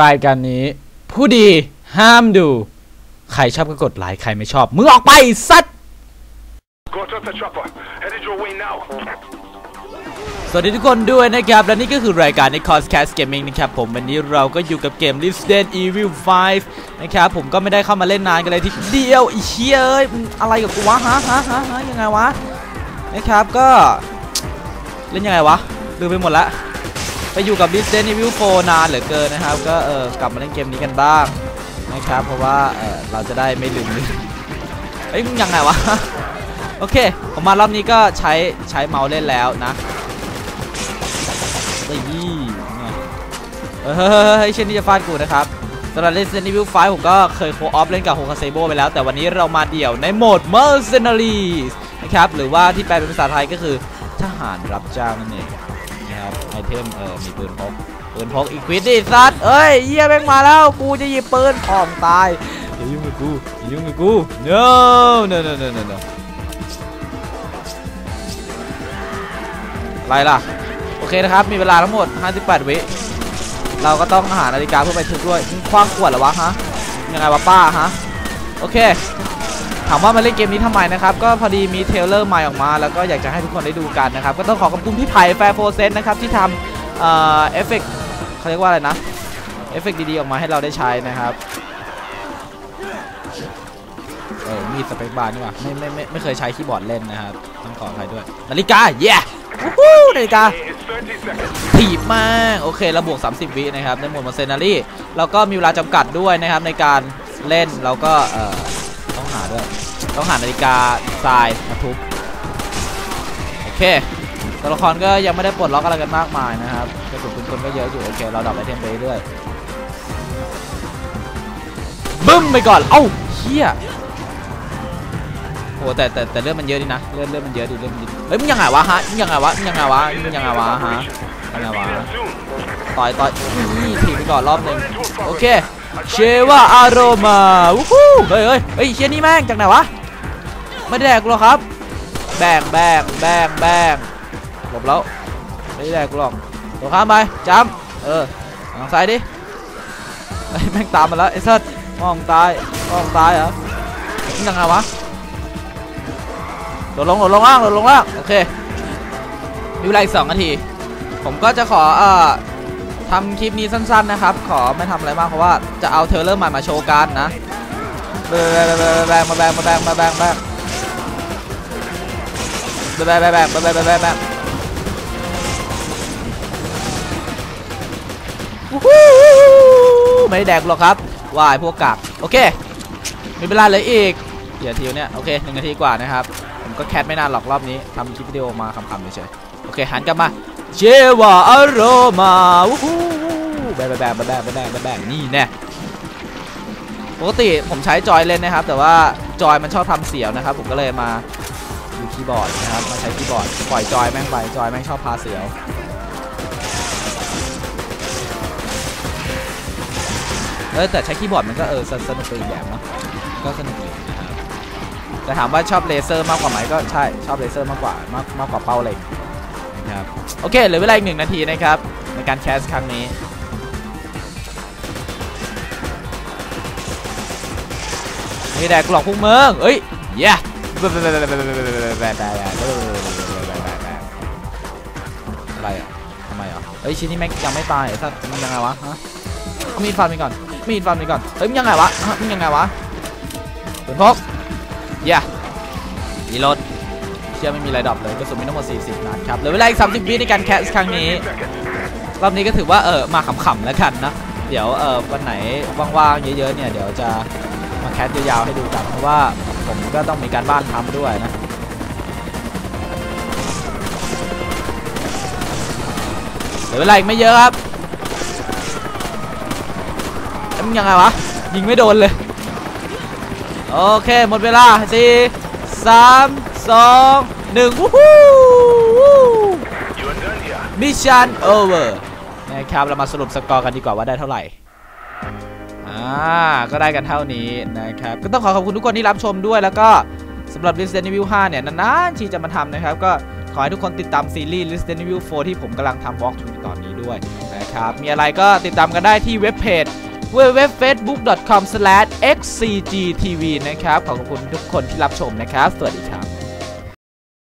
รายการนี้ ผู้ดีห้ามดู ใครชอบก็กดไลค์ใครไม่ชอบมึงออกไปสัตว์ Got off the chopper. Headed your way now. สวัสดีทุกคนด้วยนะครับ และนี่ก็คือรายการใน c o s c a s t Gaming นะครับ ผมวันนี้เราก็อยู่กับเกม Resident Evil 5 นะครับ ผมก็ไม่ได้เข้ามาเล่นนานกันเลยทีเดียวไอีเชี่ยเอ้ยมันอะไรกับกูวะฮะฮะฮะฮะยังไงวะนะครับก็เล่นยังไงวะลืมไปหมดละ ไปอยู่กับ Resident Evil 4นานเหลือเกินนะครับ ก็เออกลับมาเล่นเกมนี้กันบ้างนะครับ เพราะว่าเออเราจะได้ไม่ลืมเอ้ยมึงยังไงวะ โอเค ผมมารอบนี้ก็ใช้ใช้เมาส์เล่นแล้วนะเฮ้ยเนี่ยเฮ้ยเฮ้ยเฮ้ยเฮ้ยเช่นนี้จะฟาดกูนะครับสำหรับ Resident Evil 5ผมก็เคยโคออฟเล่นกับโฮคาเซโบไปแล้ว แต่วันนี้เรามาเดี่ยวในโหมด Mercenaries นะครับ หรือว่าที่แปลเป็นภาษาไทยก็คือทหารรับจ้างนั่นเอง นะครับไอเทมเออมีปืนพกปืนพกอีควิดดิซัดเอ้ยเยี่ยแม่งมาแล้วกูจะหยิบปืนพอมตายอย่ายุ่งกับกูอย่ายุ่งกับกู no no no no no no อะไรล่ะ โอเคนะครับ มีเวลาทั้งหมด 58 วิ เราก็ต้องหานาฬิกาเพื่อไปถึงด้วยคว้างขวดหรอวะฮะ ยังไงวะป้าฮะ โอเค ถามว่ามาเล่นเกมนี้ทำไมนะครับ ก็พอดีมีเทเลอร์ใหม่ออกมา แล้วก็อยากจะให้ทุกคนได้ดูกันนะครับ ก็ต้องขอขอบคุณพี่ไผ่แฟร์โฟเซนนะครับที่ทำเอ่อเอฟเฟกต์เขาเรียกว่าอะไรนะเอฟเฟกต์ดีๆออกมาให้เราได้ใช้นะครับเออมีสเปคบาร์นี่หว่าไม่ไม่ไม่ไม่เคยใช้คีย์บอร์ดเล่นนะครับต้องขออภัยด้วยนาฬิกาเย้วู้นาฬิกาถีบมากโอเคระบวก 30 วินะครับในหมวดมาเซนารี่แล้วก็มีเวลาจำกัดด้วยนะครับในการเล่นเราก็เอ่อ หาด้วย ต้องหานาฬิกาทรายมาทุบโอเคตัวละครก็ยังไม่ได้ปลดล็อกอะไรกันมากมายนะครับกระสุนปืนคนก็เยอะอยู่โอเคเราดับไอเทมไปเรื่อยบึ้มไปก่อนเอ้าเฮียโอ้แต่แต่แต่เลือดมันเยอะดีนะเลือดเลือดมันเยอะดีเลือดมันเยอะเฮ้ยมึงยังไงวะฮะมึงยังไงวะมึงยังไงวะมึงยังไงวะฮะยังไงวะต่อยต่อยนี่ถีบไปก่อนรอบหนึ่งโอเค เชว่าอารมาวู้ฮู้เฮ้ยเฮ้ยเฮ้ยเชียนี่แม่งจากไหนวะไม่ได้แดกหรอกครับ แบ่งแบ่งแบ่งแบ่งหลบแล้วไม่ได้แดกหรอกตัวข้ามไปจำเออทางซ้ายดิไอ้แม่งตามมาแล้วไอ้สัสมองตายมองตายเหรอนี่ยังไงวะโดดลงโดดลงล่างโดดลงล่างโอเคมีเวลาอีกสองนาที ผมก็จะขอเอ่อ ทำคลิปนี้สั้นๆนะครับ ขอไม่ทำอะไรมากเพราะว่าจะเอาเทเลอร์ใหม่มาโชว์กันนะแบงแบงมาแบงมาแบงมาแบงแบงแบงแบงแบงแบงแบงแบงแบงแบงไม่ได้แดกหรอกครับวายพวกกากโอเค มีเวลาเหลืออีกเดี๋ยวทีเนี่ยโอเคหนึ่งนาทีกว่านะครับ ผมก็แคทไม่นานหรอกรอบนี้ทำคลิปวิดีโอมาคำๆเฉยๆโอเคหันกลับมา เจวาอารมาวู้แบงแบงแบงแบงแบงแบงแบงนี่แน่ปกติผมใช้จอยเล่นนะครับ แต่ว่าจอยมันชอบทำเสียวนะครับ ผมก็เลยมาดูคีย์บอร์ดนะครับ มาใช้คีย์บอร์ดปล่อยจอยแม่งไปจอยแม่งชอบพาเสียวเออแต่ใช้คีย์บอร์ดมันก็เออสสนุกไปอีกแบบเนาะก็สนุกนะแต่ถามว่าชอบเลเซอร์มากกว่าไหมก็ใช่ชอบเลเซอร์มากกว่ามากมากกว่าเป้าเล็กนะ ครับ โอเคเหลือเวลาอีกหนึ่งนาทีนะครับ ในการแคสครั้งนี้ไม่ได้กหลอกพวกเมืองเอ้ยเย้อะไรอะทำไมอะเฮ้ยชิ้นนี้แม่งยังไม่ตายถ้ามันยังไงวะฮะมีดฟันไปก่อนมีดฟันไปก่อนเฮ้ยมันยังไงวะฮะมันยังไงวะปืนพกเย้รีโหลด เชื่อไม่มีไรดรอปเลยกระสุนมีทั้งหมด 40 นัดครับเหลือเวลาอีก 30 วิในการแคสครั้งนี้ รอบนี้ก็ถือว่าเออมาขำๆแล้วกันนะ เดี๋ยวเออวันไหนว่างๆเยอะๆเนี่ยเดี๋ยวจะมาแคสยาวๆให้ดูกันเพราะว่าผมก็ต้องมีการบ้านทำด้วยนะเหลือเวลาอีกไม่เยอะครับยมึงยังไงวะยิงไม่โดนเลย โอเค หมดเวลาสี่สาม สองหนึ่งวู้ฮู้มิชชั่นโอเวอร์นะครับเรามาสรุปสกอร์กันดีกว่าว่าได้เท่าไหร่อ่าก็ได้กันเท่านี้นะครับ ก็ต้องขอขอบคุณทุกคนที่รับชมด้วยแล้วก็สำหรับ Resident Evil 5 เนี่ย นานๆทีจะมาทำนะครับ ก็ขอให้ทุกคนติดตามซีรีส์ Resident Evil 4 ที่ผมกำลังทำ walk through ในตอนนี้ด้วยนะครับ มีอะไรก็ติดตามกันได้ที่เว็บเพจ www.facebook.com/xcgtv นะครับ ขอบคุณทุกคนที่รับชมนะครับ สวัสดีครับ